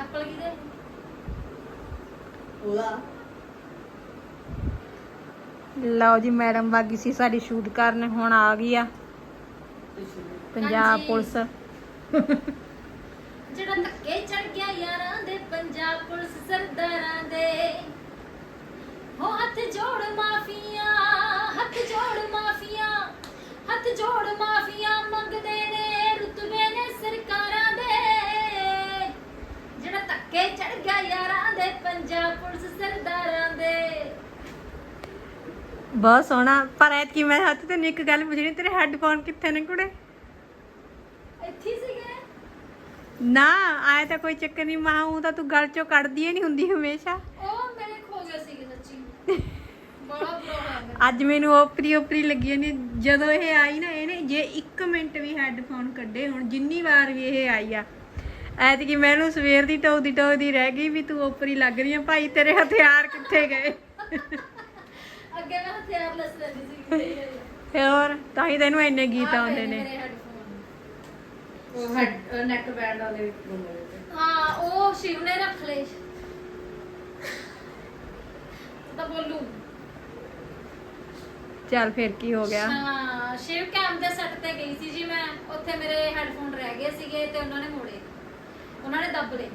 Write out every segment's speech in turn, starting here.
Apple ਕਿਹਦੇ ਉਹਦਾ ਲਓ ਜੀ ਮੈਡਮ ਬਾਗੀ ਸੀ ਸਾਡੀ ਸ਼ੂਟ ਕਰਨ ਹੁਣ ਆ ਗਈ ਆ। ਪੰਜਾਬ ਹਾਂਜੀ। ਪੁਲਿਸ। ਜਿਹੜਾ ਧੱਕੇ ਚੜ ਗਿਆ ਯਾਰਾਂ ਦੇ ਪੰਜਾਬ ਪੁਲਿਸ ਸਰਦਾਰਾਂ ਦੇ। ਹੋ ਹੱਥ ਜੋੜ ਮਾਫੀਆਂ ਹੱਥ ਜੋੜ ਮਾਫੀਆਂ ਹੱਥ ਜੋੜ ਮਾਫੀਆਂ ਮੰਗਦੇ ਨੇ। ਜਿਹੜਾ ਧੱਕੇ ਚੜ ਗਿਆ ਯਾਰਾਂ ਦੇ ਪੰਜਾਬ ਪੁਲਿਸ ਸਰਦਾਰਾਂ ਦੇ। ਬਹੁਤ ਸੋਹਣਾ। ਪਰ ਐਤਕੀ ਮੈਂ ਹੱਥ ਤੇ ਇੱਕ ਗੱਲ ਪੁੱਛਣੀ ਤੇਰੇ ਹੈੱਡਫੋਨ ਕਿੱਥੇ ਨੇ ਕੁੜੇ? ਇੱਥੇ ਹੀ ਸੀਗੇ। ਨਾ ਆਇਆ ਤਾਂ ਕੋਈ ਚੱਕਰ ਨਹੀਂ ਮਾਂ ਉਹ ਤਾਂ ਤੂੰ ਗੱਲ ਚੋਂ ਕੱਢਦੀ ਹੀ ਨਹੀਂ ਹੁੰਦੀ ਹਮੇਸ਼ਾ। ਉਹ ਮੇਰੇ ਖੋ ਗਏ ਸੀਗੇ ਸੱਚੀ। ਬੜਾ ਬੁਰਾ ਹੋਇਆ ਮੇਰਾ। ਅੱਜ ਮੈਨੂੰ ਓਪਰੀ ਓਪਰੀ ਲੱਗੀ ਨੇ ਜਦੋਂ ਇਹ ਆਈ ਨਾ ਇਹਨੇ ਜੇ 1 ਮਿੰਟ ਵੀ ਹੈੱਡਫੋਨ ਕੱਢੇ ਹੁਣ ਜਿੰਨੀ ਵਾਰ ਵੀ ਇਹ ਆਈ ਆ ਐਤਕੀ ਮੈਨੂੰ ਸਵੇਰ ਦੀ ਟੋਕਦੀ ਟੋਕਦੀ ਰਹਿ ਗਈ ਵੀ ਤੂੰ ਓਪਰੀ ਲੱਗ ਰਹੀ ਆ। ਭਾਈ ਤੇਰੇ ਹਥਿਆਰ ਕਿੱਥੇ ਗਏ? ਅੱਗੇ ਮੈਂ ਹਥਿਆਰ ਲੈਸ ਲੈਂਦੀ ਸੀ ਤੇ ਹੋਰ ਤਾਂ ਹੀ ਤੈਨੂੰ ਇੰਨੇ ਗੀਤ ਆਉਂਦੇ ਨੇ। ਮੇਰੇ ਹੈੱਡਫੋਨ ਉਹ ਹੈਡ ਨੈਕ ਬੈਂਡ ਵਾਲੇ ਵੀ ਬੋਲੇ ਤੇ ਹਾਂ ਉਹ ਸ਼ਿਵ ਨੇ ਰੱਖ ਲਏ। ਤਾਂ ਬੋਲੂ। ਚੱਲ ਫਿਰ ਕੀ ਹੋ ਗਿਆ? ਹਾਂ ਸ਼ਿਵ ਕੈਂਪ ਦੇ ਸੈੱਟ ਤੇ ਗਈ ਸੀ ਜੀ ਮੈਂ। ਉੱਥੇ ਮੇਰੇ ਹੈੱਡਫੋਨ ਰਹਿ ਗਏ ਸੀਗੇ ਤੇ ਉਹਨਾਂ ਨੇ ਮੋੜੇ। ਉਹਨਾਂ ਨੇ ਦੱਬ ਲਏ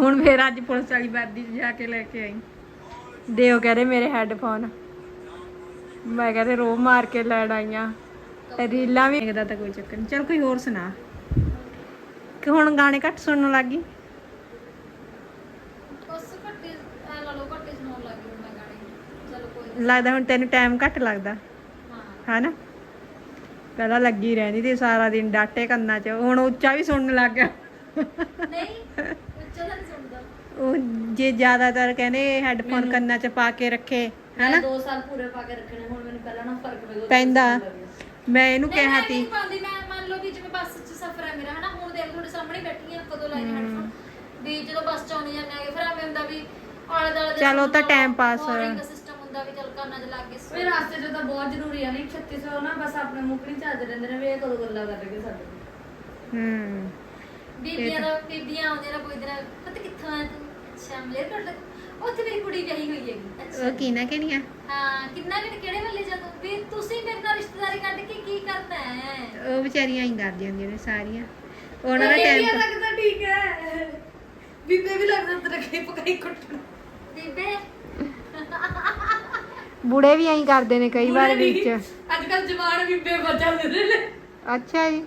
ਹੁਣ ਫੇਰ ਅੱਜ ਪੁਲਿਸ ਵਾਲੀ ਵਰਦੀ 'ਚ ਜਾ ਕੇ ਲੈ ਕੇ ਆਈ। ਦਿਓ ਕਹਿੰਦੇ ਮੇਰੇ ਹੈੱਡਫੋਨ ਮੈਂ ਕਹਿੰਦੇ ਰੋ ਮਾਰ ਕੇ ਲੈਣ ਆਈਆਂ। ਤੇ ਰੀਲਾਂ ਵੀ ਦੇਖਦਾ ਤਾਂ ਕੋਈ ਚੱਕਰ ਨਹੀਂ ਚਲ ਕੋਈ ਹੋਰ ਸੁਣਾ। ਕਿ ਹੁਣ ਗਾਣੇ ਘੱਟ ਸੁਣਨ ਲੱਗੀ? ਉਸ ਘੱਟੇ ਐ ਲਾ ਲਓ ਘੱਟੇ ਸੁਣਾਉਣ ਲੱਗ ਗਈ ਮੈਂ ਗਾਣੇ। ਚਲੋ ਕੋਈ ਨੀ। ਲੱਗਦਾ ਹੁਣ ਤੈਨੂੰ ਟਾਈਮ ਘੱਟ ਲੱਗਦਾ। ਹਾਂ। ਹਨਾ? ਪਹਿਲਾਂ ਲੱਗੀ ਰਹਿੰਦੀ ਸੀ ਸਾਰਾ ਦਿਨ ਡਾਟੇ ਕੰਨਾਂ 'ਚ। ਹੁਣ ਉੱਚਾ ਵੀ ਸੁਣਨ ਲੱਗ ਗਿਆ। ਨਹੀਂ ਉੱਚਾ ਤਾਂ ਨਹੀਂ ਸੁਣਦਾ। ਉਹ ਜੇ ਜ਼ਿਆਦਾਤਰ ਕਹਿੰਦੇ ਹੈੱਡਫੋਨ ਕੰਨਾਂ 'ਚ ਪਾ ਕੇ ਰੱਖੇ ਹਨਾ? 2 ਸਾਲ ਪੂਰੇ ਪਾ ਕੇ ਰੱਖਣੇ ਹੁਣ ਮੈਨੂੰ ਪਹਿਲਾਂ ਨਾ ਫ਼ਰਕ ਪੈ ਗਿਆ ਪੈਂਦਾ। ਮੈਂ ਇਹਨੂੰ ਨਹੀਂ, ਕਿਹਾ ਤੀ ਨਹੀਂ ਪਾਉਂਦੀ ਮੈਂ ਮੰਨ ਲਓ ਵੀ ਜਿਵੇਂ ਬੱਸ 'ਚ ਸਫ਼ਰ ਹੈ ਮੇਰਾ ਹਨਾ? ਹੁਣ ਦੇਖ ਤੁਹਾਡੇ ਸਾਹਮਣੇ ਬੈਠੀ ਆ ਕਦੋਂ ਲਾਈਨ ਹੈਡਫੋਨ। ਵੀ ਜਦੋਂ ਬੱਸ 'ਚ ਆਉਣੀ ਜਾਂਦੇ ਆਗੇ ਫਿਰ ਐਵੇਂ ਹੁੰਦਾ ਵੀ ਆਲੇ ਦਾਲੇ ਦੇ ਚੱਲ ਤਾਂ time pass ਸਿਸਟਮ ਹੁੰਦਾ ਵੀ ਚੱਲ ਕੰਨਾਂ 'ਚ ਲੱਗ ਕੇ ਵੀ ਰਾਸਤੇ 'ਚ ਤਾਂ ਬਹੁਤ ਜ਼ਰੂਰੀ ਆ ਨਹੀਂ 3600 ਨਾ ਬਸ ਆਪਣੇ ਮੁੱਕਣੀ ਚੱਲਦੇ ਰਹਿੰਦੇ ਨੇ ਵੀ ਇਹ ਕਦੋਂ ਗੱਲਾਂ ਕਰ ਰਹੇ ਸਾਡੇ। ਹੂੰ। ਬੀਬੀਆਂ ਦਾ ਬੀਬੀਆਂ ਆਉਂਦੀਆਂ ਨਾ ਕੋਈ ਦਿਨ ਪਤਾ ਕਿੱਥੋਂ ਆਇਆ ਤੂੰ? ਅੱਛਾ ਮਲੇਰਕੋਟਲਾ ਉੱਥੇ ਮੇਰੀ ਕੁੜੀ ਵਿਆਹੀ ਹੋਈ ਹੈਗੀ। ਅੱਛਾ। ਉਹ ਕੀ ਨਾ ਕਿਹੜੀਆਂ ਹਾਂ ਕਿੰਨਾ ਕਿ ਕਿਹੜੇ ਵੱਲੇ ਜਦੋਂ ਵੀ ਤੁਸੀਂ ਮੇਰੇ ਨਾਲ ਰਿਸ਼ਤੇਦਾਰੀ ਕੱਢ ਕੇ ਕੀ ਕਰਨਾ ਹੈ? ਉਹ ਵਿਚਾਰੀਆਂ ਹੀ ਕਰਦੀਆਂ ਹੁੰਦੀਆਂ ਨੇ ਸਾਰੀਆਂ। ਉਹਨਾਂ ਦਾ ਟਾਈਮ ਤਾਂ ਠੀਕ ਹੈ। ਬੀਬੇ ਵੀ ਲੱਗਦਾ ਤੇਰੇ ਕਈ ਪਕਾਈ ਕੁੱਟਣ। ਬੀਬੇ। ਬੁੜੇ ਵੀ ਐਂ ਕਰਦੇ ਨੇ ਕਈ ਵਾਰ ਵਿੱਚ। ਅੱਜ ਕੱਲ ਜਵਾਨ ਬੀਬੇ ਬਚਾ ਦਿੰਦੇ ਨੇ। ਅੱਛਾ ਜੀ।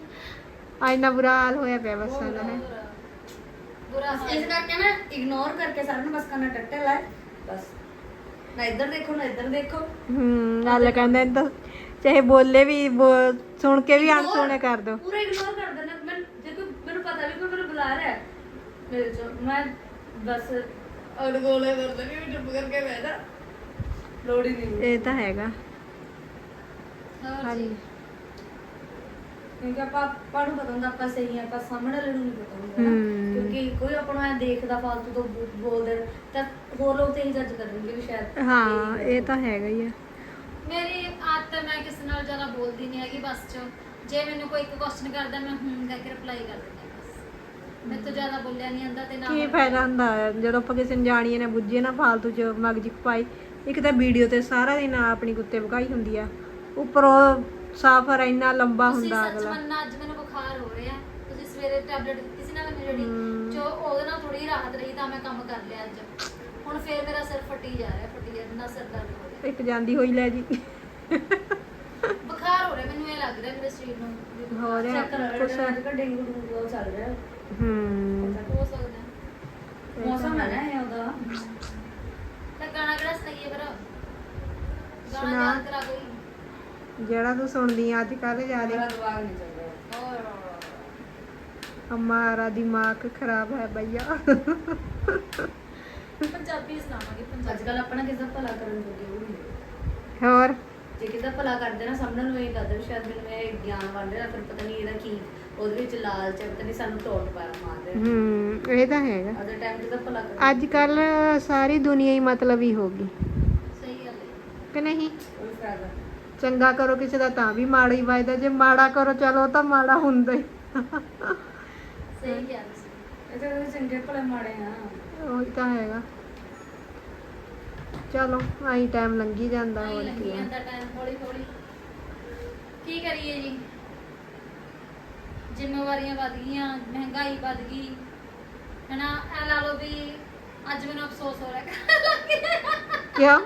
ਆ ਇੰਨਾ ਬੁਰਾ ਹਾਲ ਹੋਇਆ ਪਿਆ ਬਸ ਉਹਨਾਂ ਨੇ। ਬੁਰਾ ਇਸ ਕਰਕੇ ਨਾ ਇਗਨੋਰ ਕਰਕੇ ਸਾਰਿਆਂ ਨੂੰ ਬਸ ਕਰਨਾ ਟੱਟੇ ਲਾਏ। ਬਸ। ਨਾ ਇੱਧਰ ਦੇਖੋ ਨਾ ਇੱਧਰ ਦੇਖੋ। ਹੂੰ ਨਾਲ ਕਹਿੰਦੇ ਨੇ ਤਾਂ ਚਾਹੇ ਬੋਲੇ ਵੀ ਬੋ- ਸੁਣ ਕੇ ਵੀ ਅਣਸੁਣੇ ਕਰ ਦੋ ਪੂਰਾ ਇਗਨੋਰ ਕਰ ਦੇਣਾ ਮੈਂ ਜੇ ਕੋਈ ਮੈਨੂੰ ਪਤਾ ਵੀ ਕੋਈ ਮੈਨੂੰ ਬੁਲਾ ਰਿਹਾ ਹੈ, ਮੇਰੇ ਚੋਂ ਮੈਂ ਬਸ ਅੜਗੋਲੇ ਵਰਦੇ ਨਹੀਂ ਚੁੱਪ ਕਰਕੇ ਬਹਿ ਜਾ। ਲੋੜ ਹੀ ਨਹੀਂ। ਇਹ ਤਾਂ ਹੈਗਾ। ਹਾਂਜੀ। ਕਿਉਂਕਿ ਆਪਾਂ ਆਪਾਂ ਨੂੰ ਪਤਾ ਹੁੰਦਾ ਆਪਾਂ ਸਹੀ ਆ ਆਪਾਂ ਸਾਹਮਣੇ ਵਾਲੇ ਨੂੰ ਨਹੀਂ ਪਤਾ ਹੁੰਦਾ। ਹਮ। ਕਿਉਂਕਿ ਕੋਈ ਆਪਾਂ ਨੂੰ ਐ ਦੇਖਦਾ ਫਾਲਤੂ ਤੋਂ ਬੋ- ਬੋਲਦੇ ਨੇ, ਤਾਂ ਹੋਰ ਲੋਕ ਤੇ ਹੀ ਜੱਜ ਕਰਨਗੇ ਵੀ ਸ਼ਾਇਦ ਹਾਂ ਇਹ ਤਾਂ ਹੈਗਾ ਹੀ ਆ। ਮੇਰੀ ਆਦਤ ਹੈ ਮੈਂ ਕਿਸੇ ਨਾਲ ਜ਼ਿਆਦਾ ਬੋਲਦੀ ਨਹੀਂ ਹੈਗੀ ਬੱਸ 'ਚ। ਜੇ ਮੈਨੂੰ ਕੋਈ ਇੱਕ ਕੁਐਸਚਨ ਕਰਦਾ ਮੈਂ ਹੂੰ ਕਹਿ ਕੇ ਰਿਪਲਾਈ ਕਰ ਦਿੰਦੀ ਹਾਂ ਬਸ। ਮੇਰੇ ਤੋਂ ਜ਼ਿਆਦਾ ਬੋਲਿਆ ਨਹੀਂ ਜਾਂਦਾ ਤੇ ਨਾ ਕੀ ਫਾਇਦਾ ਹੁੰਦਾ? ਹੈ ਜਦੋਂ ਆਪਾਂ ਕਿਸੇ ਨੂੰ ਜਾਣੀਏ ਨਾ ਬੁੱਝੀਏ ਨਾ ਫਾਲਤੂ ਚ ਮਗਜ ਪਾਈ। ਇੱਕ ਤਾਂ ਵੀਡੀਓ ਤੇ ਸਾਰਾ ਦਿਨ ਆਪਣੀ ਕੁੱਤੇ ਹੁੰਦੀ ਆ। ਉੱਪਰੋਂ ਸਫ਼ਰ ਇੰਨਾ ਲੰਬਾ ਤੁਸੀਂ ਹੁੰਦਾ ਸੱਚ ਅਗਲਾ। ਮੰਨਣਾ ਅੱਜ ਮੈਨੂੰ ਬੁਖਾਰ ਹੋ ਰਿਹਾ। ਤੁਸੀਂ ਸਵੇਰੇ ਟੈਬਲੇਟ ਦਿੱਤੀ ਸੀ ਨਾ ਮੈਨੂੰ ਜਿਹੜੀ ਹਮ। ਜੋ ਉਹਦੇ ਨਾਲ ਥੋੜੀ ਰਾਹਤ ਰਹੀ ਤਾਂ ਮੈਂ ਕੰਮ ਕਰ ਲਿਆ ਅੱਜ। ਹੁਣ ਫੇਰ ਮੇਰਾ ਸਿਰ ਫਟੀ ਜਾ ਰਿਹਾ ਫਟੀ ਜਾ ਰਿਹਾ ਸਿਰ ਦਰਦ ਹੋ ਰਿਹਾ। ਇੱਕ ਜਾਂਦੀ ਹੋਈ ਲੈ ਜੀ। ਬੁਖਾਰ ਹੋ ਰਿਹਾ ਮੈਨੂੰ ਇਹ ਲੱਗ ਰਿਹਾ ਮੇਰੇ ਸਰੀਰ ਨੂੰ ਵੀ ਬੁਖਾਰ ਹੋ ਰਿਹਾ ਚੈੱਕ ਕਰ ਕੁਛ ਰਿਹਾ ਡੇਂਗੂ ਡੂੰਗੂ ਉਹ ਚੱਲ ਰਿਹਾ। ਹੂੰ। ਹੋ ਸਕਦਾ। ਹੈ। ਮੌਸਮ ਹੈ ਨਾ ਇਹ ਉਹਦਾ। ਤਾਂ ਗਾਣਾ ਕਿਹੜਾ ਸੁਣਾਈਏ ਫਿਰ? ਗਾਣਾ ਸੁਣਾ। ਯਾਦ ਕਰਾ ਕੋਈ। ਜਿਹੜਾ ਤੂੰ ਸੁਣਦੀ ਆ ਅੱਜ ਕੱਲ ਜ਼ਿਆਦਾ ਦਿਮਾਗ ਨਹੀਂ ਚੱਲ ਰਿਹਾ ਹੋਰ ਹਮਾਰਾ ਦਿਮਾਗ ਖਰਾਬ ਹੈ ਭਈਆ। ਪੰਜਾਬੀ ਸੁਣਾਵਾਂਗੇ ਅੱਜ ਪੰਜਾਬੀ ਕੱਲ ਆਪਣਾ ਕਿਸੇ ਦਾ ਭਲਾ ਕਰਨ ਜੋਗੇ ਉਹ ਨਹੀਂ। ਹੋਰ? ਜੇ ਕਿਸੇ ਦਾ ਭਲਾ ਕਰਦੇ ਨਾ ਸਾਹਮਣੇ ਨੂੰ ਇਹ ਲੱਗਦਾ ਵੀ ਸ਼ਾਇਦ ਮੈਨੂੰ ਇਹ ਗਿਆਨ ਵੰਡ ਰਿਹਾ ਫਿਰ ਪਤਾ ਨਹੀਂ ਇਹਦਾ ਕੀ ਉਹਦੇ ਵਿੱਚ ਲਾਲਚ ਹੈ ਪਤਾ ਨਹੀਂ ਸਾਨੂੰ ਟੋਟ ਪਾਰ ਮਾਰ ਰਿਹਾ। ਹੂੰ ਇਹ ਤਾਂ ਹੈਗਾ। ਅਦਰ ਟਾਈਮ ਕਿਸੇ ਦਾ ਭਲਾ ਕਰ ਅੱਜ ਕੱਲ ਸਾਰੀ ਦੁਨੀਆ ਹੀ ਮਤਲਬ ਹੀ ਹੋ ਗਈ। ਸਹੀ ਗੱਲ ਹੈ। ਕਿ ਨਹੀਂ? ਉਹ ਫਾਇਦਾ ਚੰਗਾ ਕਰੋ ਕਿਸੇ ਦਾ ਤਾਂ ਵੀ ਮਾੜਾ ਹੀ ਵਾਇਦਾ ਜੇ ਮਾੜਾ ਕਰੋ ਚਲੋ ਤਾਂ ਮਾੜਾ ਹੁੰਦਾ ਹੀ। ਸਹੀ ਗੱਲ ਸੀ ਇਹ ਤਾਂ ਕਹਿੰਦੇ ਚੰਗੇ ਭਲੇ ਮਾੜੇ ਆ। ਉਹ ਤਾਂ ਹੈਗਾ। ਚਲੋ ਆਈ ਟਾਈਮ ਲੰਘੀ ਜਾਂਦਾ ਹੋਰ ਲੱਗੀ ਕੀ। ਆ। ਜਾਂਦਾ ਟਾਈਮ ਹੌਲੀ ਹੌਲੀ ਕੀ ਕਰੀਏ ਜੀ? ਜ਼ਿੰਮੇਵਾਰੀਆਂ ਵੱਧ ਗਈਆਂ ਮਹਿੰਗਾਈ ਵੱਧ ਗਈ। ਹਨਾ ਐ ਲਾ ਲਓ ਵੀ ਅੱਜ ਮੈਨੂੰ ਅਫਸੋਸ ਹੋ ਰਿਹਾ। ਕਿਉਂ?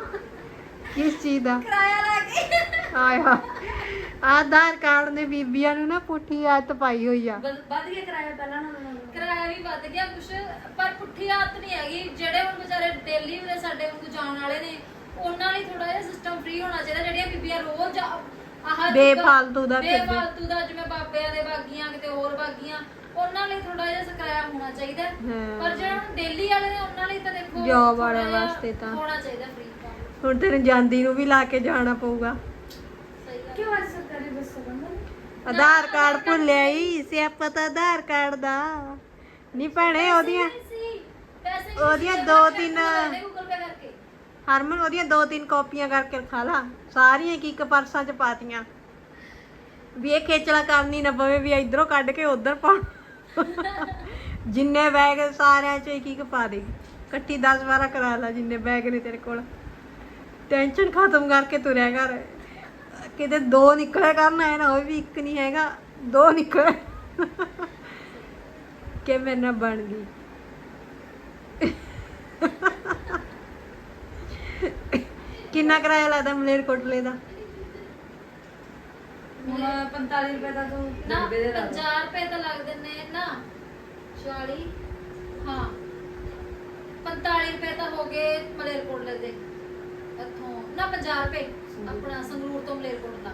ਕਿਸ ਚੀਜ਼ ਦਾ? ਕਿਰਾਇਆ ਲਾ ਕੇ। ਆਇਆ ਆਧਾਰ ਕਾਰਡ ਨੇ ਬੀਬੀਆਂ ਨੂੰ ਨਾ ਪੁੱਠੀ ਆਦਤ ਪਾਈ ਹੋਈ ਆ। ਵਧ ਗਿਆ ਕਿਰਾਇਆ ਪਹਿਲਾਂ ਨਾਲੋਂ। ਕਿਰਾਇਆ ਵੀ ਵੱਧ ਗਿਆ ਕੁਛ ਪਰ ਪੁੱਠੀ ਆਦਤ ਨਹੀਂ ਹੈਗੀ। ਜਿਹੜੇ ਹੁਣ ਵਿਚਾਰੇ ਡੇਲੀ ਦੇ ਸਾਡੇ ਵਾਂਗੂ ਜਾਣ ਵਾਲੇ ਨੇ ਉਹਨਾਂ ਲਈ ਥੋੜਾ ਜਿਹਾ ਸਿਸਟਮ ਫ੍ਰੀ ਹੋਣਾ ਚਾਹੀਦਾ। ਜਿਹੜੀਆਂ ਬੀਬੀਆਂ ਰੋਜ਼ ਆਹ ਬੇਫਾਲਤੂ ਦਾ। ਬੇਫਾਲਤੂ ਦਾ ਜਿਵੇਂ ਬਾਬਿਆਂ ਦੇ ਬਾਗੀਆਂ ਕਿਤੇ ਹੋਰ ਬਾਗੀਆਂ ਉਹਨਾਂ ਲਈ ਥੋੜਾ ਜਿਹਾ ਕਿਰਾਇਆ ਹੋਣਾ ਚਾਹੀਦਾ। ਪਰ ਜਿਹੜੇ ਹੁਣ ਡੇਲੀ ਵਾਲੇ ਨੇ ਉਹਨਾਂ ਲਈ ਤਾਂ ਦੇਖੋ ਥੋੜ੍ਹਾ ਵਾਲਿਆਂ ਵਾਸਤੇ ਤਾਂ। ਹੋਣਾ ਚਾਹੀਦਾ ਫ੍ਰੀ ਹੁਣ ਤੈਨੂੰ ਜਾਂਦੀ ਨੂੰ ਵੀ ਲਾ ਕੇ ਜਾਣਾ ਪਊਗਾ ਸਹੀ ਗੱਲ ਕਿਉਂ ਅੱਜ ਸਰਕਾਰੀ ਬੱਸ ਬੰਦ ਆਧਾਰ ਕਾਰਡ ਭੁੱਲਿਆ ਹੀ ਸਿਆਪਾ ਤਾਂ ਆਧਾਰ ਕਾਰਡ ਦਾ। ਨਹੀਂ ਭੈਣੇ ਉਹਦੀਆਂ ਉਹਦੀਆਂ ਦੋ ਤਿੰਨ- ਹਰਮਨ ਉਹਦੀਆਂ ਦੋ ਤਿੰਨ ਕਾਪੀਆਂ ਕਰਕੇ ਰਖਾ ਲਾ। ਸਾਰੀਆਂ ਇੱਕ ਇੱਕ ਪਰਸਾਂ ਚ ਪਾਤੀਆਂ। ਵੀ ਇਹ ਖੇਚਲਾ ਕਰਨੀ ਨਾ ਪਵੇ ਵੀ ਇਧਰੋਂ ਕੱਢ ਕੇ ਉਧਰ ਪਾ ਜਿੰਨੇ ਬੈਗ ਸਾਰਿਆਂ ਚ ਇੱਕ ਇੱਕ ਪਾ ਦੇ। ਇਕੱਠੀ 10 12 ਕਰਾ ਲਾ ਜਿੰਨੇ ਬੈਗ ਨੇ ਤੇਰੇ ਕੋਲ। ਟੈਨਸ਼ਨ ਖਤਮ ਕਰਕੇ ਤੁਰਿਆ ਕਰ। ਕਿਤੇ ਦੋ ਨਿਕਲਿਆ ਕਰਨਾ ਹੈ ਨਾ ਉਹ ਵੀ ਇੱਕ ਨਹੀਂ ਹੈਗਾ ਦੋ ਨਿਕਲੇ ਕਿ ਮੇਰੇ ਨਾਲ ਬਣ ਗਈ। ਕਿੰਨਾ ਕਿਰਾਇਆ ਲੱਗਦਾ ਮਲੇਰਕੋਟਲੇ ਦਾ? ਹੁਣ 45 ਰੁਪਏ ਦਾ ਤੂੰ ਨਾ ਡੱਬੇ ਦੇ ਲਾ ਦੇ। 50 ਰੁਪਏ ਤਾਂ ਲੱਗਦੇ ਨੇ ਨਾ। 40 ਹਾਂ। 45 ਰੁਪਏ ਤਾਂ ਹੋ ਗਏ ਮਲੇਰਕੋਟਲੇ ਦੇ। ਇੱਥੋਂ। ਨਾ 50 ਰੁਪਏ। ਆਪਣਾ ਸੰਗਰੂਰ ਤੋਂ ਮਲੇਰਕੋਟ ਦਾ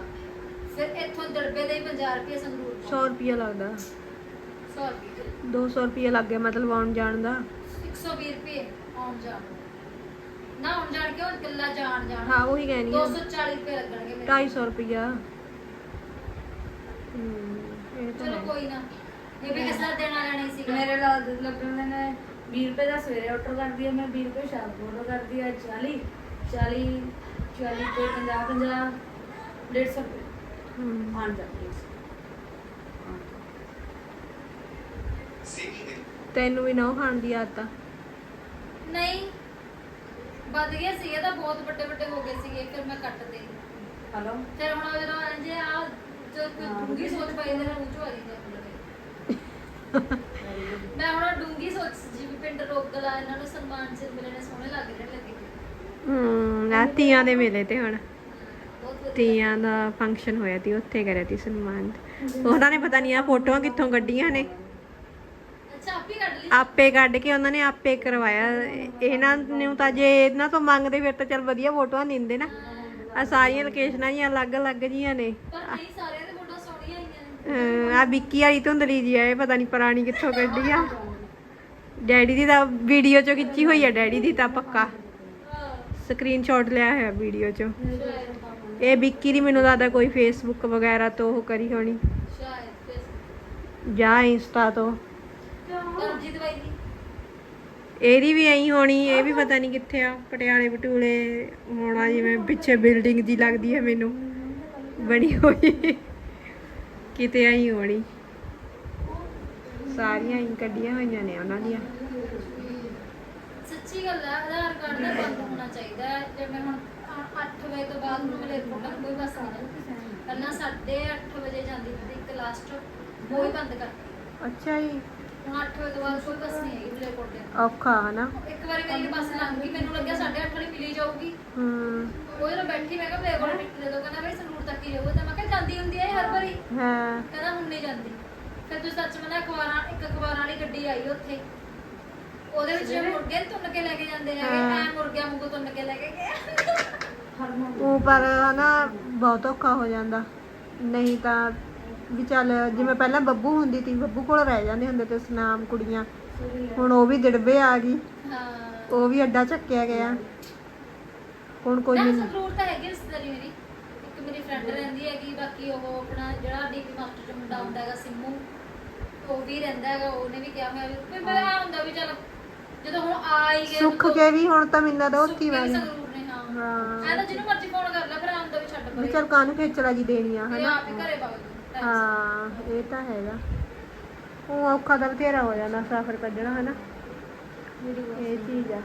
ਫਿਰ ਇੱਥੋਂ ਦੜਬੇ ਦੇ ਹੀ 50 ਰੁਪਏ ਸੰਗਰੂਰ ਤੋਂ। 100 ਰੁਪਿਆ ਲੱਗਦਾ। 100 ਰੁਪਏ 200 ਰੁਪਿਆ ਲੱਗ ਗਿਆ ਮਤਲਬ ਆਉਣ ਜਾਣ ਦਾ। 120 ਰੁਪਏ ਆਉਣ ਜਾਣ। ਨਾ ਆਉਣ ਜਾਣ ਕਿਉਂ? ਇਕੱਲਾ ਜਾਣ ਜਾਣ। ਹਾਂ ਉਹੀ ਕਹਿਣੀ ਆ। 240 ਰੁਪਏ ਲੱਗਣਗੇ ਮੇਰੇ 250 ਰੁਪਿਆ ਹੂੰ ਇਹ ਤਾਂ ਚਲੋ ਹੈ। ਕੋਈ ਨਾ। ਇਹ ਵੀ ਕਿਸ ਦਾ ਦੇਣਾ ਲੈਣੀ ਸੀਗਾ। ਮੇਰੇ ਨਾਲ ਲੱਗਣ ਨੇ। 20 ਰੁਪਏ ਦਾ ਸਵੇਰੇ ਆਰਡਰ ਕਰਦੀ ਆ ਮੈਂ 20 ਰੁਪਏ ਸ਼ਾਮ ਨੂੰ ਆਰਡਰ ਕਰਦੀ ਆ 40 40 40 ਤੇ 50 50 150 ਰੁਪਏ। ਹੂੰ। ਆਣ ਜਾਂਦੀ ਤੈਨੂੰ ਵੀ ਨਾ ਖਾਣ ਦੀ ਆਦਤ ਆ। ਨਹੀਂ। ਵੱਧ ਗਏ ਸੀਗੇ ਤਾਂ ਬਹੁਤ ਵੱਡੇ ਵੱਡੇ ਹੋ ਗਏ ਸੀਗੇ ਫਿਰ ਮੈਂ ਕੱਟ ਦੇ ਹਲੋ ਫਿਰ ਹੁਣ ਉਹ ਜਦੋਂ ਜੇ ਆ ਜੋ ਕੋਈ ਡੂੰਗੀ ਸੋਚ ਪਈ ਤੇ ਮੂੰਹ ਚੋਂ ਆ ਗਈ ਮੈਂ ਹੁਣ ਡੂੰਗੀ ਸੋਚ ਜੀ ਵੀ ਪਿੰਡ ਰੋਗਲਾ ਇਹਨਾਂ ਨੂੰ ਸਨਮਾਨ ਸਿਰ ਮਿਲਣੇ ਸੋਹਣੇ ਲੱਗ ਰਹੇ ਲੱਗੇ। ਹੂੰ ਆ ਤੀਆਂ ਦੇ ਮੇਲੇ ਤੇ ਹੁਣ। ਤੀਆਂ ਦਾ ਫੰਕਸ਼ਨ ਹੋਇਆ ਸੀ ਉੱਥੇ ਕਰਿਆ ਸੀ ਸਨਮਾਨ। ਉਹਨਾਂ ਨੇ ਪਤਾ ਨਹੀਂ ਆ ਫੋਟੋਆਂ ਕਿੱਥੋਂ ਕੱਢੀਆਂ ਨੇ। ਆਪੀ ਕੱਢ ਲਈ ਆਪੇ ਕੱਢ ਕੇ ਉਹਨਾਂ ਨੇ ਆਪੇ ਕਰਵਾਇਆ। ਇਹਨਾਂ ਨੂੰ ਤਾਂ ਜੇ ਇਹਨਾਂ ਤੋਂ ਮੰਗਦੇ ਫਿਰ ਤਾਂ ਚਲ ਵਧੀਆ ਫੋਟੋਆਂ ਦਿੰਦੇ ਨਾ। ਆ ਸਾਰੀਆਂ ਲੋਕੇਸ਼ਨਾਂ ਜੀਆਂ ਅਲੱਗ-ਅਲੱਗ ਜੀਆਂ ਨੇ। ਪਰ ਨਹੀਂ ਸਾਰਿਆਂ ਦੇ ਫੋਟੋ ਸੋਹਣੀਆਂ ਆਈਆਂ ਨੇ। ਆ ਵਿੱਕੀ ਵਾਲੀ ਧੁੰਦਲੀ ਜੀ ਆ ਇਹ ਪਤਾ ਨਹੀਂ ਪੁਰਾਣੀ ਕਿੱਥੋਂ ਕੱਢੀ ਆ। ਡੈਡੀ ਦੀ ਤਾਂ ਵੀਡੀਓ ਚੋਂ ਖਿੱਚੀ ਹੋਈ ਆ ਡੈਡੀ ਦੀ ਤਾਂ ਪੱਕਾ। ਸਕਰੀਨਸ਼ਾਟ ਲਿਆ ਹੋਇਆ ਵੀਡੀਓ ਚ। ਇਹ ਵਿੱਕੀ ਦੀ ਮੈਨੂੰ ਲੱਗਦਾ ਕੋਈ ਫੇਸਬੁੱਕ ਵਗੈਰਾ ਤੋਂ ਉਹ ਕਰੀ ਹੋਣੀ। ਜਾਂ ਇੰਸਟਾ ਤੋਂ। ਇਹਦੀ ਵੀ ਐਂ ਹੋਣੀ, ਇਹ ਵੀ ਪਤਾ ਨਹੀਂ ਕਿੱਥੇ ਆ, ਪਟਿਆਲੇ ਬਟੂਲੇ ਹੋਣਾ ਜਿਵੇਂ ਪਿੱਛੇ ਬਿਲਡਿੰਗ ਜੀ ਲੱਗਦੀ ਹੈ ਮੈਨੂੰ। ਬਣੀ ਹੋਈ। ਕਿਤੇ ਐਂ ਹੋਣੀ। ਸਾਰੀਆਂ ਹੀ ਕੱਢੀਆਂ ਹੋਈਆਂ ਨੇ ਉਹਨਾਂ ਦੀਆਂ। ਸੱਚੀ ਗੱਲ ਹੈ ਆਧਾਰ ਕਾਰਡ ਦਾ ਬੰਦ ਹੋਣਾ ਚਾਹੀਦਾ ਹੈ। ਜਿਵੇਂ ਹੁਣ 8 ਵਜੇ ਤੋਂ ਬਾਅਦ ਨੂੰ ਮਲੇਰਕੋਟਲਾ ਨੂੰ ਕੋਈ ਬੱਸ ਨਹੀਂ ਜਾਂਦੀ ਪਹਿਲਾਂ 8:30 ਵਜੇ ਜਾਂਦੀ ਸੀ ਇੱਕ ਲਾਸਟ ਹੀ ਬੰਦ ਕਰਤੀ ਅੱਛਾ ਜੀ। ਹੁਣ 8 ਵਜੇ ਤੋਂ ਬਾਅਦ ਕੋਈ ਬੱਸ ਨਹੀਂ ਹੈਗੀ ਮਲੇਰਕੋਟਲੇ ਔਖਾ ਹਨਾ? ਇੱਕ ਵਾਰੀ ਮੇਰੀ ਬੱਸ ਲੰਘ ਗਈ ਮੈਨੂੰ ਲੱਗਿਆ 8:30 ਵਾਲੀ ਮਿਲੀ ਜਾਊਗੀ। ਹੂੰ। ਉਹ ਜਦੋਂ ਬੈਠੀ ਮੈਂ ਕਿਹਾ ਮੇਰੇ ਕੋਲ ਟਿਕਟ ਦੇ ਦਿਓ ਕਹਿੰਦਾ ਬਈ ਸੰਗਰੂਰ ਤੱਕ ਹੀ ਜਾਊਗਾ। ਤਾਂ ਮੈਂ ਕਿਹਾ ਜਾਂਦੀ ਹੁੰਦੀ ਹੈ ਇਹ ਹਰ ਵਾਰੀ। ਹਾਂ। ਕਹਿੰਦਾ ਹੁਣ ਨਹੀਂ ਜਾਂਦੀ। ਫਿਰ ਤੁਸੀਂ ਸੱਚ ਮਨਾ ਅਖਬਾਰਾਂ ਇੱਕ ਅਖਬਾਰਾਂ ਵਾਲੀ ਗੱਡੀ ਆਈ ਉੱਥੇ। ਉਹਦੇ ਵਿੱਚ ਮੁਰਗੇ ਤੁੰਨ ਕੇ ਲੈ ਕੇ ਜਾਂਦੇ ਹੈਗੇ ਹਾਂ। ਐ ਮੁਰਗਿਆਂ ਵਾਂਗੂ ਤੁੰਨ ਕੇ ਲੈ ਕੇ ਗਏ। ਉਹ ਪਰ ਹਨਾ ਬਹੁਤ ਔਖਾ ਹੋ ਜਾਂਦਾ। ਨਹੀਂ ਤਾਂ ਵੀ ਚੱਲ ਜਿਵੇਂ ਪਹਿਲਾਂ ਬੱਬੂ ਹੁੰਦੀ ਸੀ ਬੱਬੂ ਕੋਲ ਰਹਿ ਜਾਂਦੇ ਹੁੰਦੇ ਤੇ ਸਨਾਮ ਕੁੜੀਆਂ। ਹੁਣ ਉਹ ਵੀ ਦਿੜਬੇ ਆ ਗਈ। ਹਾਂ। ਉਹ ਵੀ ਅੱਡਾ ਚੱਕਿਆ ਗਿਆ। ਹੁਣ ਕੋਈ ਨਹੀਂ। ਸੰਗਰੂਰ ਤਾਂ ਹੈਗੀ ਰਿਸ਼ਤੇਦਾਰੀ ਮੇਰੀ। ਇੱਕ ਮੇਰੀ ਫਰੈਂਡ ਰਹਿੰਦੀ ਹੈਗੀ ਬਾਕੀ ਉਹ ਆਪਣਾ ਜਿਹੜਾ ਡੀਪੀ ਮਾਸਟਰ ਚ ਮੁੰਡਾ ਹੁੰਦਾ ਹੈਗਾ ਸਿੰਮੂ ਉਹ ਵੀ ਰਹਿੰਦਾ ਹੈਗਾ ਉਹਨੇ ਵੀ ਕਿਹਾ ਹੋਇਆ ਵੀ ਵੀ ਮੈਂ ਆ ਹੁੰਦਾ ਵੀ ਚੱਲ ਜਦੋਂ ਹੁਣ ਆ ਹੀ ਗਏ ਸੁੱਖ ਕੇ ਵੀ ਹੁਣ ਤਾਂ ਮਿੰਨਾ ਦਾ ਉੱਥੇ ਵੀ ਸੰਗਰੂਰ ਨੇ ਹਾਂ। ਹਾਂ। ਐ ਤਾਂ ਜਿਹਨੂੰ ਮਰਜ਼ੀ ਫੋਨ ਕਰ ਲੈ ਫਿਰ ਆਉਂਦਾ ਵੀ ਛੱਡ ਵੀ ਪਰੇ ਚੱਲ ਕਾਹਨੂੰ ਖੇਚਲਾ ਜੀ ਦੇਣੀ ਆ ਹਨਾ? ਆਪ ਹੀ ਘਰੇ ਵਗ ਜਾਊ। ਹਾਂ ਇਹ ਤਾਂ ਹੈਗਾ। ਉਹ ਔਖਾ ਤਾਂ ਬਥੇਰਾ ਹੋ ਜਾਂਦਾ ਸਫ਼ਰ ਕੱਢਣਾ ਹਨਾ? ਇਹ ਚੀਜ਼ ਆ।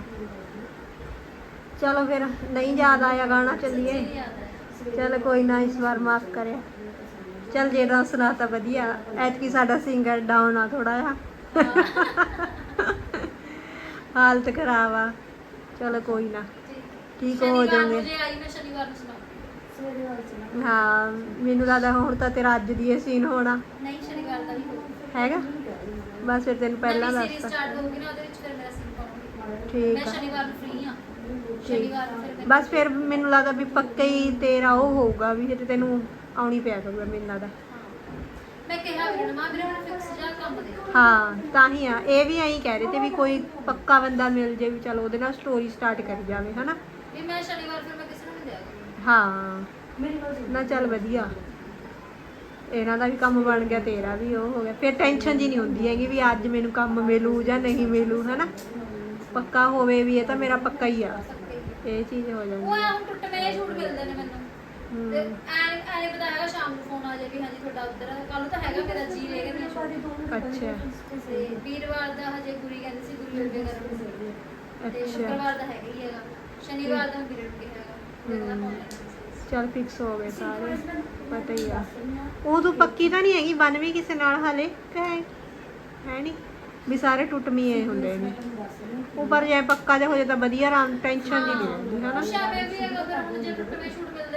ਚਲੋ ਫਿਰ ਨਹੀਂ ਯਾਦ ਆਇਆ ਗਾਣਾ ਚੱਲੀਏ। ਨਹੀਂ ਯਾਦ ਹੈ ਚਲ ਕੋਈ ਨਾ ਇਸ ਵਾਰ ਮਾਫ ਕਰਿਆ। ਚਲ ਜਿਹੜਾ ਸੁਣਾ ਤਾਂ ਵਧੀਆ। ਐਤਕੀ ਸਾਡਾ ਸਿੰਗਰ ਡਾਊਨ ਆ ਥੋੜਾ ਜਿਹਾ। ਹਾਲਤ ਖਰਾਬ ਆ। ਚਲ ਕੋਈ ਨਾ। ਠੀਕ ਹੋ। ਨੂੰ ਜਾਓਗੇ ਜੇ ਆਈ ਮੈਂ ਸ਼ਨੀਵਾਰ ਨੂੰ ਸੁਣਾ ਸਵੇਰੇ ਵਾਲੀ ਸੁਣਾ ਹਾਂ ਮੈਨੂੰ ਲੱਗਦਾ ਹੁਣ ਤਾਂ ਤੇਰਾ ਅੱਜ ਦੀ ਇਹ ਸੀਨ ਹੋਣਾ। ਨਹੀਂ ਸ਼ਨੀਵਾਰ ਦਾ ਨਹੀਂ ਹੋਊਗਾ ਹੈਗਾ? ਬਸ ਫਿਰ ਤੈਨੂੰ ਪਹਿਲਾਂ ਸੀਰੀਜ਼ ਦੱਸਤਾ। ਸਟਾਰਟ ਹੋਊਗੀ ਨਾ ਉਹਦੇ ਵਿੱਚ ਫਿਰ ਮੇਰਾ ਸੀਨ ਪਾਉਂਗੀ ਠੀਕ ਮੈਂ ਆ। ਸ਼ਨੀਵਾਰ ਨੂੰ ਫ੍ਰੀ ਹਾਂ ਠੀਕ। ਸ਼ਨੀਵਾਰ ਨੂੰ ਫਿਰ ਮੈਂ ਬਸ ਫਿਰ ਮੈਨੂੰ ਲੱਗਦਾ ਵੀ ਪੱਕਾ ਹੀ ਤੇਰਾ ਉਹ ਹੋਊਗਾ ਵੀ ਫਿਰ ਤੈਨੂੰ ਆਉਣੀ ਪਿਆ ਕਰੂਗਾ ਮੈਨੂੰ ਲੱਗਦਾ। ਮੈਂ ਕਿਹਾ ਵੀ ਮਾਂ ਮੇਰੇ ਹੁਣ ਫਿਕਸ ਜਾ ਹਾਂ ਤਾਂ ਹੀ ਆ। ਇਹ ਵੀ ਐਂ ਕਹਿ ਰਹੇ ਤੇ ਵੀ ਕੋਈ ਪੱਕਾ ਬੰਦਾ ਮਿਲ ਜੇ ਵੀ ਚਲ ਉਹਦੇ ਨਾਲ ਸਟੋਰੀ ਸਟਾਰਟ ਕਰੀ ਜਾਵੇ ਹਨਾ? ਵੀ ਮੈਂ ਸ਼ਨੀਵਾਰ ਫਿਰ ਮੈਂ ਕਿਸੇ ਨੂੰ ਨਹੀਂ ਦਿਆ ਕਰੂੰਗੀ। ਹਾਂ। ਮੇਰੀ ਗੱਲ ਸੁਣ। ਨਾ ਚੱਲ ਵਧੀਆ। ਇਹਨਾਂ ਦਾ ਵੀ ਕੰਮ ਬਣ ਗਿਆ ਤੇਰਾ ਵੀ ਉਹ ਹੋ ਗਿਆ। ਫਿਰ ਟੈਨਸ਼ਨ ਜੀ ਨਹੀਂ ਹੁੰਦੀ ਹੈਗੀ ਵੀ ਅੱਜ ਮੈਨੂੰ ਕੰਮ ਮਿਲੂ ਜਾਂ ਨਹੀਂ ਮਿਲੂ ਹਨਾ? ਪੱਕਾ ਹੋਵੇ ਵੀ ਇਹ ਤਾਂ ਮੇਰਾ ਪੱਕਾ ਹੀ ਆ। ਇਹ ਚੀਜ਼ ਹੋ ਉਹ ਜਾਂਦੀ ਆ ਹੁਣ ਟੁੱਟਵੇਂ ਛੂਟ ਮਿਲਦੇ ਨੇ ਮੈਨੂੰ। ਤੇ ਐ ਐ ਪਤਾ ਹੈਗਾ ਸ਼ਾਮ ਨੂੰ ਫੋਨ ਆ ਜਾਏ ਵੀ ਹਾਂਜੀ ਤੁਹਾਡਾ ਉੱਧਰ ਕੱਲ ਤਾਂ ਹੈਗਾ ਮੇਰਾ ਜੀ ਲੈ ਕੇ ਨਹੀਂ ਛੋੜੀ ਅੱਛਾ। ਤੇ ਵੀਰਵਾਰ ਦਾ ਹਜੇ ਗੁਰੀ ਕਹਿੰਦੀ ਸੀ ਗੁਰੀ ਉੱਡੇ ਕਰਨ ਤੇ ਅੱਛਾ। ਸ਼ੁੱਕਰਵਾਰ ਦਾ ਹੈਗਾ ਹੀ ਹੈਗਾ। ਸ਼ਨੀਵਾਰ ਦਾ ਵੀਰ ਉੱਡੇ ਹੈਗਾ। ਉਹਦਾ ਫੋਨ ਲੈਣਾ ਚੱਲ ਫਿਕਸ ਹੋ ਗਏ ਸਾਰੇ। ਪਤਾ ਹੀ ਆ। ਉਹ ਤੂੰ ਪੱਕੀ ਤਾਂ ਨਹੀਂ ਹੈਗੀ ਬਨ ਵੀ ਕਿਸੇ ਨਾਲ ਹਲੇ। ਕਹੇ ਹੈ ਨਹੀਂ। ਵੀ ਸਾਰੇ ਟੁੱਟਮੀਏ ਹੁੰਦੇ ਨੇ। ਉਹ ਪਰ ਜੇ ਪੱਕਾ ਜਿਹਾ ਹੋ ਜਾਏ ਤਾਂ ਵਧੀਆ ਆਰਾਮ ਟੈਨਸ਼ਨ ਨਹੀਂ ਰਹਿੰਦੀ ਹਨਾ? ਸ਼ਾਮੇ ਵੀ ਹੈਗਾ ਫਿਰ ਹੁਣ ਜੇ ਟੁੱਟਵੇਂ ਛੂਟ ਮਿਲਦੇ ਨੇ ਫਿਰ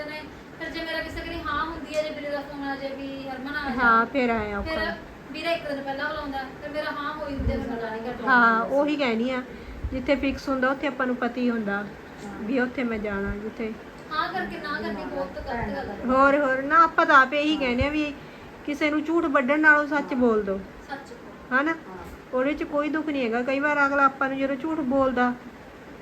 ਜੇ ਮੇਰਾ ਕਿਸੇ ਕਰੀ ਹਾਂ ਹੁੰਦੀ ਹੈ ਜੇ ਵੀਰੇ ਦਾ ਫੋਨ ਆ ਜਾਏ ਵੀ ਹਰਮਨ ਆ ਜਾ ਹਾਂ ਫਿਰ ਆਇਆ ਫਿਰ ਔਖਾ ਵੀਰਾ ਇੱਕ ਦਿਨ ਪਹਿਲਾਂ ਬੁਲਾਉਂਦਾ ਫਿਰ ਮੇਰਾ ਹਾਂ ਹੋਈ ਹੁੰਦੀ ਹੈ, ਫਿਰ ਮੈਂ ਨਾ ਨਹੀਂ ਘੱਟ ਹਾਂ ਉਹੀ ਕਹਿਣੀ ਆ ਜਿੱਥੇ ਫਿਕਸ ਹੁੰਦਾ ਉੱਥੇ ਆਪਾਂ ਨੂੰ ਪਤਾ ਹੀ ਹੁੰਦਾ ਵੀ ਉੱਥੇ ਮੈਂ ਜਾਣਾ ਜਿੱਥੇ ਹਾਂ ਕਰਕੇ ਨਾ ਕਰਕੇ ਬਹੁਤ ਗਲਤ ਗੱਲ ਹੈ ਹੋਰ ਹੋਰ ਨਾ ਆਪਾਂ ਤਾਂ ਆਪੇ ਇਹੀ ਕਹਿੰਦੇ ਆ ਵੀ ਕਿਸੇ ਨੂੰ ਝੂਠ ਵੱਢਣ ਨਾਲੋਂ ਸੱਚ ਬੋਲ ਦੋ। ਸੱਚ ਹਨਾ? ਉਹਦੇ 'ਚ ਕੋਈ ਦੁੱਖ ਨਹੀਂ ਹੈਗਾ। ਕਈ ਵਾਰ ਅਗਲਾ ਆਪਾਂ ਨੂੰ ਜਦੋਂ ਝੂਠ ਬੋਲਦਾ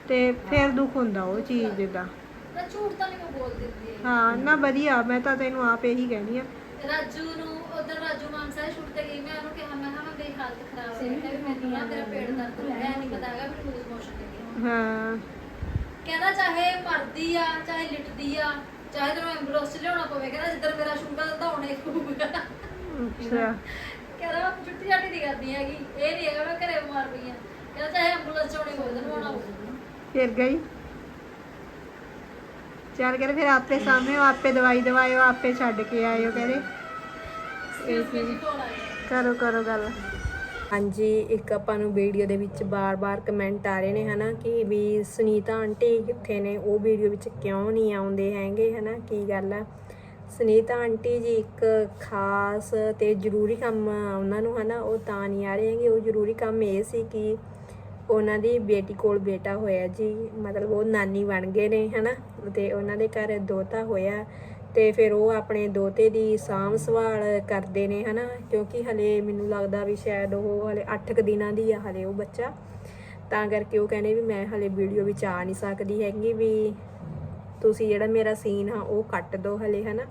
ਤੇ ਫਿਰ ਦੁੱਖ ਹੁੰਦਾ ਉਹ ਚੀਜ਼ ਦਾ। ਨਾ ਝੂਠ ਤਾਂ ਨਹੀਂ ਮੈਂ ਬੋਲ ਦਿੰਦੀ ਹਾਂ ਨਾ ਵਧੀਆ ਮੈਂ ਤਾਂ ਤੈਨੂੰ ਆਪ ਇਹੀ ਕਹਿਣੀ ਆ। ਰਾਜੂ ਨੂੰ ਉਧਰ ਰਾਜੂ ਮਾਨਸਾ ਦੇ ਸ਼ੂਟ ਤੇ ਗਈ ਮੈਂ ਉਹਨੂੰ ਕਿਹਾ ਮੈਂ ਕਿਹਾ ਮੈਂ ਮੇਰੀ ਹਾਲਤ ਖਰਾਬ ਹੋ ਗਈ ਵੀ ਮੈਂ ਨਹੀਂ ਆ ਮੇਰਾ ਪੇਟ ਦਰਦ ਹੋ ਰਿਹਾ ਨਹੀਂ ਪਤਾ ਹੈਗਾ ਮੈਨੂੰ ਲੂਜ਼ ਮੋਸ਼ਨ ਲੱਗੇ ਹਾਂ। ਕਹਿੰਦਾ ਚਾਹੇ ਮਰਦੀ ਆ ਚਾਹੇ ਲਿਟਦੀ ਆ ਚਾਹੇ ਤੈਨੂੰ ਐਂਬੂਲੈਂਸ 'ਚ ਲਿਆਉਣਾ ਪਵੇ ਕਹਿੰਦਾ ਜਿੱਧਰ ਮੇਰਾ ਸ਼ੂਗਰ ਦਾ ਹੋਣਾ ਹੀ ਹੋਊਗਾ ਅੱਛਾ। ਕਹਿੰਦਾ ਮੈਂ ਛੁੱਟੀ ਛਾਟੀ ਨਹੀਂ ਕਰਦੀ ਹੈਗੀ ਇਹ ਨਹੀਂ ਹੈਗਾ ਮੈਂ ਘਰੇ ਬਿਮਾਰ ਪਈ ਆ। ਕਹਿੰਦਾ ਚਾਹੇ ਐਂਬੂਲੈਂਸ 'ਚ ਹੋਣੀ ਹੋਵੇ ਤੈਨੂੰ ਆਉਣਾ ਹੋਊਗਾ ਫਿਰ ਗਈ? ਚੱਲ ਕਰ ਫਿਰ ਆਪੇ ਸਾਹਮਣੇ ਆਪੇ ਦਵਾਈ ਦਵਾਇਓ ਆਪੇ ਛੱਡ ਕੇ ਆਇਓ ਕਹਿੰਦੇ। ਇਹ ਚੀਜ਼। ਕਰੋ ਕਰੋ ਗੱਲ। ਹਾਂਜੀ ਇੱਕ ਆਪਾਂ ਨੂੰ ਵੀਡੀਓ ਦੇ ਵਿੱਚ ਬਾਰ-ਬਾਰ ਕਮੈਂਟ ਆ ਰਹੇ ਨੇ ਹਨਾ ਕਿ ਵੀ ਸੁਨੀਤਾ ਆਂਟੀ ਕਿੱਥੇ ਨੇ? ਉਹ ਵੀਡੀਓ ਵਿੱਚ ਕਿਉਂ ਨਹੀਂ ਆਉਂਦੇ ਹੈਗੇ ਹਨਾ ਕੀ ਗੱਲ ਆ? ਸੁਨੀਤਾ ਆਂਟੀ ਜੀ ਇੱਕ ਖਾਸ ਤੇ ਜ਼ਰੂਰੀ ਕੰਮ ਉਹਨਾਂ ਨੂੰ ਹਨਾ ਉਹ ਤਾਂ ਨਹੀਂ ਆ ਰਹੇ ਹੈਗੇ। ਉਹ ਜ਼ਰੂਰੀ ਕੰਮ ਇਹ ਸੀ ਕਿ ਉਹਨਾਂ ਦੀ ਬੇਟੀ ਕੋਲ ਬੇਟਾ ਹੋਇਆ ਜੀ, ਮਤਲਬ ਉਹ ਨਾਨੀ ਬਣ ਗਏ ਨੇ, ਹਨਾ? ਤੇ ਉਹਨਾਂ ਦੇ ਘਰ ਦੋਤਾ ਹੋਇਆ ਤੇ ਫਿਰ ਉਹ ਆਪਣੇ ਦੋਤੇ ਦੀ ਸਾਂਭ ਸੰਭਾਲ ਕਰਦੇ ਨੇ, ਹਨਾ? ਕਿਉਂਕਿ ਹਲੇ ਮੈਨੂੰ ਲੱਗਦਾ ਵੀ ਸ਼ਾਇਦ ਉਹ ਹਲੇ 8 ਕੁ ਦਿਨਾਂ ਦੀ ਆ ਹਲੇ ਉਹ ਬੱਚਾ। ਤਾਂ ਕਰਕੇ ਉਹ ਕਹਿੰਦੇ ਵੀ ਮੈਂ ਹਲੇ ਵੀਡੀਓ ਵਿੱਚ ਆ ਨਹੀਂ ਸਕਦੀ ਹੈਗੀ ਵੀ ਤੁਸੀਂ ਜਿਹੜਾ ਮੇਰਾ ਸੀਨ ਆ, ਉਹ ਕੱਟ ਦਿਓ ਹਲੇ, ਹਨਾ?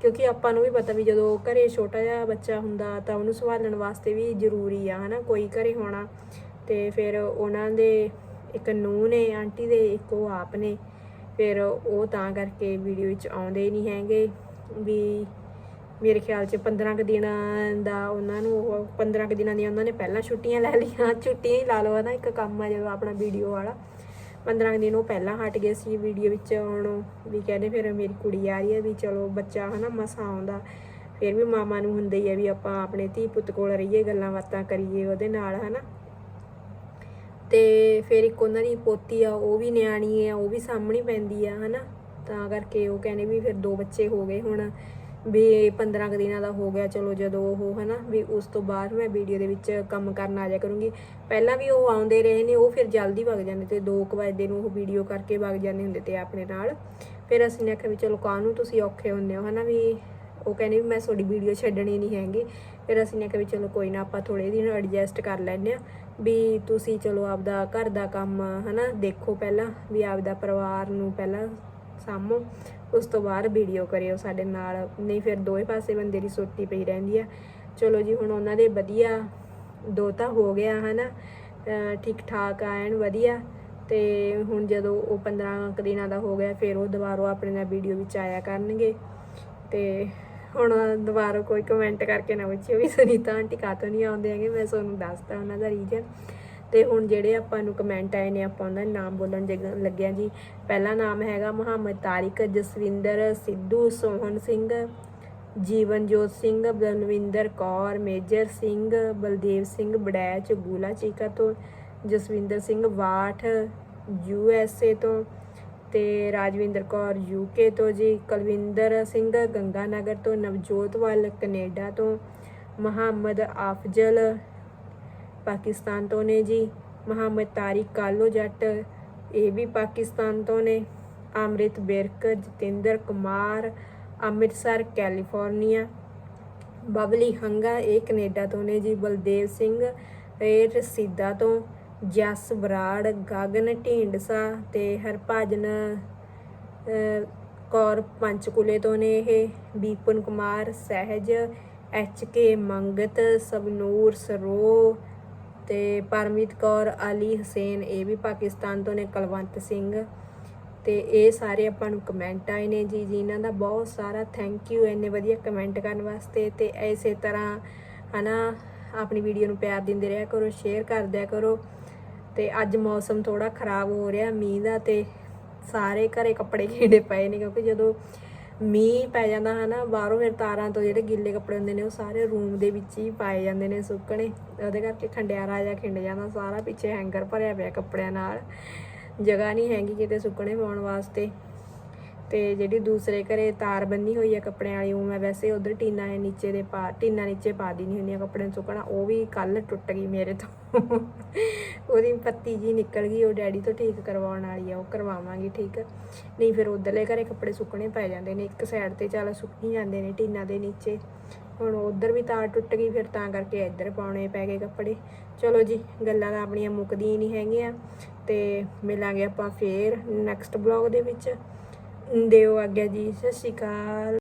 ਕਿਉਂਕਿ ਆਪਾਂ ਨੂੰ ਵੀ ਪਤਾ ਵੀ ਜਦੋਂ ਘਰੇ ਛੋਟਾ ਜਿਹਾ ਬੱਚਾ ਹੁੰਦਾ ਤਾਂ ਉਹਨੂੰ ਸੰਭਾਲਣ ਵਾਸਤੇ ਵੀ ਜ਼ਰੂਰੀ ਆ, ਹਨਾ? ਕੋਈ ਘਰੇ ਹੋਣਾ ਤੇ ਫਿਰ ਉਹਨਾਂ ਦੇ ਇੱਕ ਨੂੰਹ ਨੇ, ਆਂਟੀ ਦੇ, ਇੱਕ ਉਹ ਆਪ ਨੇ। ਫਿਰ ਉਹ ਤਾਂ ਕਰਕੇ ਵੀਡੀਓ ਵਿੱਚ ਆਉਂਦੇ ਨਹੀਂ ਹੈਗੇ ਵੀ ਮੇਰੇ ਖਿਆਲ 'ਚ 15 ਕੁ ਦਿਨਾਂ ਦਾ ਉਹਨਾਂ ਨੂੰ ਉਹ 15 ਕੁ ਦਿਨਾਂ ਦੀਆਂ ਉਹਨਾਂ ਨੇ ਪਹਿਲਾਂ ਛੁੱਟੀਆਂ ਲੈ ਲਈਆਂ। ਛੁੱਟੀਆਂ ਹੀ ਲਾ ਲਓ ਨਾ ਇੱਕ ਕੰਮ ਆ ਜਦੋਂ ਆਪਣਾ ਵੀਡੀਓ ਵਾਲਾ। 15 ਕੁ ਦਿਨ ਉਹ ਪਹਿਲਾਂ ਹਟ ਗਏ ਸੀ ਵੀਡੀਓ ਵਿੱਚ ਆਉਣੋਂ ਵੀ ਕਹਿੰਦੇ ਫਿਰ ਮੇਰੀ ਕੁੜੀ ਆ ਰਹੀ ਹੈ ਵੀ ਚਲੋ ਬੱਚਾ, ਹਨਾ, ਮਸਾਂ ਆਉਂਦਾ। ਫਿਰ ਵੀ ਮਾਮਾ ਨੂੰ ਹੁੰਦਾ ਹੀ ਹੈ ਵੀ ਆਪਾਂ ਆਪਣੇ ਧੀ ਪੁੱਤ ਕੋਲ ਰਹੀਏ, ਗੱਲਾਂ ਬਾਤਾਂ ਕਰੀਏ ਉਹਦੇ ਨਾਲ, ਹਨਾ। ਤੇ ਫਿਰ ਇੱਕ ਉਹਨਾਂ ਦੀ ਪੋਤੀ ਆ, ਉਹ ਵੀ ਨਿਆਣੀ ਆ, ਉਹ ਵੀ ਸਾਹਮਣੀ ਪੈਂਦੀ ਆ, ਹਨਾ? ਤਾਂ ਕਰਕੇ ਉਹ ਕਹਿੰਦੇ ਵੀ ਫਿਰ ਦੋ ਬੱਚੇ ਹੋ ਗਏ ਹੁਣ, ਵੀ 15 ਕੁ ਦਿਨਾਂ ਦਾ ਹੋ ਗਿਆ, ਚਲੋ ਜਦੋਂ ਉਹ, ਹਨਾ? ਵੀ ਉਸ ਤੋਂ ਬਾਅਦ ਮੈਂ ਵੀਡੀਓ ਦੇ ਵਿੱਚ ਕੰਮ ਕਰਨ ਆ ਜਾ ਕਰੂੰਗੀ। ਪਹਿਲਾਂ ਵੀ ਉਹ ਆਉਂਦੇ ਰਹੇ ਨੇ, ਉਹ ਫਿਰ ਜਲਦੀ ਵਗ ਜਾਂਦੇ ਤੇ 2 ਵਜੇ ਨੂੰ ਉਹ ਵੀਡੀਓ ਕਰਕੇ ਵਗ ਜਾਂਦੇ ਹੁੰਦੇ ਤੇ ਆਪਣੇ ਨਾਲ। ਫਿਰ ਅਸੀਂ ਨੇ ਆਖਿਆ ਵੀ ਚਲੋ ਕਾਹਨੂੰ ਤੁਸੀਂ ਔਖੇ ਹੁੰਦੇ ਹੋ, ਹਨਾ? ਵੀ ਉਹ ਕਹਿੰਦੇ ਵੀ ਮੈਂ ਤੁਹਾਡੀ ਵੀਡੀਓ ਛੱਡਣੀ ਨਹੀਂ ਹੈਗੀ। ਫਿਰ ਅਸੀਂ ਨੇ ਆਖਿਆ ਵੀ ਚਲੋ ਕੋਈ ਨਾ, ਆਪਾਂ ਥੋੜੇ ਦਿਨ ਐਡਜਸਟ ਕਰ ਲੈਂਦੇ ਆ ਵੀ ਤੁਸੀਂ ਚਲੋ ਆਪਦਾ ਘਰ ਦਾ ਕੰਮ ਹਨਾ ਦੇਖੋ ਪਹਿਲਾਂ ਵੀ ਆਪਦਾ ਪਰਿਵਾਰ ਨੂੰ ਪਹਿਲਾਂ ਸਾਂਭੋ, ਉਸ ਤੋਂ ਬਾਅਦ ਵੀਡੀਓ ਕਰਿਓ ਸਾਡੇ ਨਾਲ। ਨਹੀਂ ਫਿਰ ਦੋਵੇਂ ਪਾਸੇ ਬੰਦੇ ਦੀ ਸੋਟੀ ਪਈ ਰਹਿੰਦੀ ਆ। ਚਲੋ ਜੀ, ਹੁਣ ਉਹਨਾਂ ਦੇ ਵਧੀਆ ਦੋ ਤਾਂ ਹੋ ਗਿਆ ਹਨਾ, ਅਹ ਠੀਕ ਠਾਕ ਆਇਨ ਵਧੀਆ। ਤੇ ਹੁਣ ਜਦੋਂ ਉਹ 15 ਕੁ ਦਿਨਾਂ ਦਾ ਹੋ ਗਿਆ, ਫਿਰ ਉਹ ਦੁਬਾਰਾ ਆਪਣੇ ਨਾਲ ਵੀਡੀਓ ਵਿੱਚ ਆਇਆ ਕਰਨਗੇ। ਤੇ ਹੁਣ ਦੁਬਾਰਾ ਕੋਈ ਕਮੈਂਟ ਕਰਕੇ ਨਾ ਪੁੱਛਿਓ ਵੀ ਸੁਨੀਤਾ ਆਂਟੀ ਕਾਤੋਂ ਨਹੀਂ ਆਉਂਦੇ ਹੈਗੇ, ਮੈਂ ਤੁਹਾਨੂੰ ਦੱਸਤਾ ਉਹਨਾਂ ਦਾ ਰੀਜ਼ਨ ਤੇ ਹੁਣ ਜਿਹੜੇ ਆਪਾਂ ਨੂੰ ਕਮੈਂਟ ਆਏ ਨੇ, ਆਪਾਂ ਉਹਨਾਂ ਦੇ ਨਾਮ ਬੋਲਣ ਜਗ- ਲੱਗਿਆ ਜੀ। ਪਹਿਲਾ ਨਾਮ ਹੈਗਾ ਮੁਹੰਮਦ ਤਾਰਿਕ, ਜਸਵਿੰਦਰ ਸਿੱਧੂ ਸੋਹਨ ਸਿੰਘ, ਜੀਵਨਜੋਤ ਸਿੰਘ, ਬਲਵਿੰਦਰ ਕੌਰ, ਮੇਜਰ ਸਿੰਘ, ਬਲਦੇਵ ਸਿੰਘ, ਬੜੈਚ, ਗੂਲਾ ਚੀਕਾ ਤੋਂ, Jaswinder Singh Wath, U S A ਤੋਂ ਤੇ ਰਾਜਵਿੰਦਰ ਕੌਰ ਯੂਕੇ ਤੋਂ ਜੀ, ਕੁਲਵਿੰਦਰ ਸਿੰਘ ਗੰਗਾਨਗਰ ਤੋਂ, ਨਵਜੋਤ ਵੱਲ ਕੈਨੇਡਾ ਤੋਂ, ਮੁਹੰਮਦ ਆਫਜ਼ਲ ਪਾਕਿਸਤਾਨ ਤੋਂ ਨੇ ਜੀ, ਮੁਹੰਮਦ ਤਾਰਿਕ ਕਾਲੋ ਜੱਟ, ਇਹ ਵੀ ਪਾਕਿਸਤਾਨ ਤੋਂ ਨੇ, ਅੰਮ੍ਰਿਤ ਬਿਰਕ, ਜਤਿੰਦਰ ਕੁਮਾਰ, ਅੰਮ੍ਰਿਤਸਰ, ਕੈਲੀਫੋਰਨੀਆ, ਬਬਲੀ ਹੰਗਾ, ਇਹ ਕੈਨੇਡਾ ਤੋਂ ਨੇ ਜੀ, ਬਲਦੇਵ ਸਿੰਘ ਇਹ ਰਸੀਦਾ ਤੋਂ ਜਸ ਬਰਾੜ ਗਗਨ ਢੀਂਡਸਾ ਤੇ ਹਰਭਜਨ ਕੌਰ ਪੰਚਕੁਲੇ ਤੋਂ ਨੇ ਇਹ। ਬੀਪਨ ਕੁਮਾਰ ਸਹਿਜ, ਐਚ ਕੇ ਮੰਗਤ ਸਬਨੂਰ ਸਰੋ ਤੇ ਪਰਮੀਤ ਕੌਰ ਅਲੀ ਹੁਸੈਨ, ਇਹ ਵੀ ਪਾਕਿਸਤਾਨ ਤੋਂ ਨੇ, ਕੁਲਵੰਤ ਸਿੰਘ। ਤੇ ਇਹ ਸਾਰੇ ਆਪਾਂ ਨੂੰ ਕਮੈਂਟ ਆਏ ਨੇ ਜੀ ਜੀ ਇਹਨਾਂ ਦਾ ਬਹੁਤ ਸਾਰਾ ਥੈਂਕ ਯੂ ਇੰਨੇ ਵਧੀਆ ਕਮੈਂਟ ਕਰਨ ਵਾਸਤੇ। ਤੇ ਐਸੇ ਤਰ੍ਹਾਂ ਹਨਾ, ਆਪਣੀ ਵੀਡੀਓ ਨੂੰ ਪਿਆਰ ਦਿੰਦੇ ਰਿਹਾ ਕਰੋ ਸ਼ੇਅਰ ਕਰਦਿਆ ਕਰੋ। ਤੇ ਅੱਜ ਮੌਸਮ ਥੋੜਾ ਖਰਾਬ ਹੋ ਰਿਹਾ, ਮੀਂਹ ਦਾ ਤੇ ਸਾਰੇ ਘਰੇ ਕੱਪੜੇ ਖੀੜੇ ਪਏ ਨੇ ਕਿਉਂਕਿ ਜਦੋਂ ਮੀਂਹ ਪੈ ਜਾਂਦਾ ਹੈ ਨਾ ਬਾਹਰੋਂ ਫਿਰ ਤਾਰਾਂ ਤੋਂ ਜਿਹੜੇ ਗਿੱਲੇ ਕੱਪੜੇ ਹੁੰਦੇ ਨੇ ਉਹ ਸਾਰੇ ਰੂਮ ਦੇ ਵਿੱਚ ਹੀ ਪਾਏ ਜਾਂਦੇ ਨੇ ਸੁੱਕਣੇ। ਉਹਦੇ ਕਰਕੇ ਖੰਡਿਆਰਾ ਜਿਹਾ ਖਿੰਡ ਜਾਂਦਾ, ਸਾਰਾ ਪਿੱਛੇ ਹੈਂਗਰ ਭਰਿਆ ਪਿਆ ਕੱਪੜਿਆਂ ਨਾਲ। ਜਗ੍ਹਾ ਨਹੀਂ ਹੈਗੀ ਕਿਤੇ ਸੁੱਕਣੇ ਪਾਉਣ ਵਾਸਤੇ। ਤੇ ਜਿਹੜੀ ਦੂਸਰੇ ਘਰੇ ਤਾਰ ਬੰਨੀ ਹੋਈ ਹੈ ਕੱਪੜਿਆਂ ਵਾਲੀ, ਉਹ ਮੈਂ ਵੈਸੇ ਉਧਰ ਟੀਨਾ ਦੇ ਨੀਚੇ ਦੇ ਪਾ, ਟੀਨਾ ਨੀਚੇ ਪਾ ਦੀ ਨਹੀਂ ਹੁੰਦੀਆਂ ਕੱਪੜੇ ਨੂੰ ਸੁੱਕਣਾ, ਉਹ ਵੀ ਕੱਲ ਟੁੱਟ ਗਈ ਮੇਰੇ ਤੋਂ। ਉਹਦੀ ਪੱਤੀ ਜੀ ਨਿਕਲ ਗਈ, ਉਹ ਡੈਡੀ ਤੋਂ ਠੀਕ ਕਰਵਾਉਣ ਵਾਲੀ ਆ, ਉਹ ਕਰਵਾਵਾਂਗੀ ਠੀਕ। ਨਹੀਂ ਫਿਰ ਉਧਰਲੇ ਘਰੇ ਕੱਪੜੇ ਸੁੱਕਣੇ ਪੈ ਜਾਂਦੇ ਨੇ, ਇੱਕ ਸਾਈਡ ਤੇ ਚੱਲ ਸੁੱਕੀ ਜਾਂਦੇ ਨੇ ਟੀਨਾ ਦੇ ਨੀਚੇ। ਹੁਣ ਉਧਰ ਵੀ ਤਾਰ ਟੁੱਟ ਗਈ, ਫਿਰ ਤਾਂ ਕਰਕੇ ਇੱਧਰ ਪਾਉਣੇ ਪੈ ਗਏ ਕੱਪੜੇ। ਚਲੋ ਜੀ, ਗੱਲਾਂ ਤਾਂ ਆਪਣੀਆਂ ਮੁੱਕਦੀਆਂ ਨਹੀਂ ਹੈਗੀਆਂ, ਤੇ ਮਿਲਾਂਗੇ ਆਪਾਂ ਫੇਰ ਨੈਕਸਟ ਬਲੌਗ ਦੇ ਵਿੱਚ। ਦਿਓ ਆਗਿਆ ਜੀ ਸਤਿ ਸ਼੍ਰੀ ਅਕਾਲ।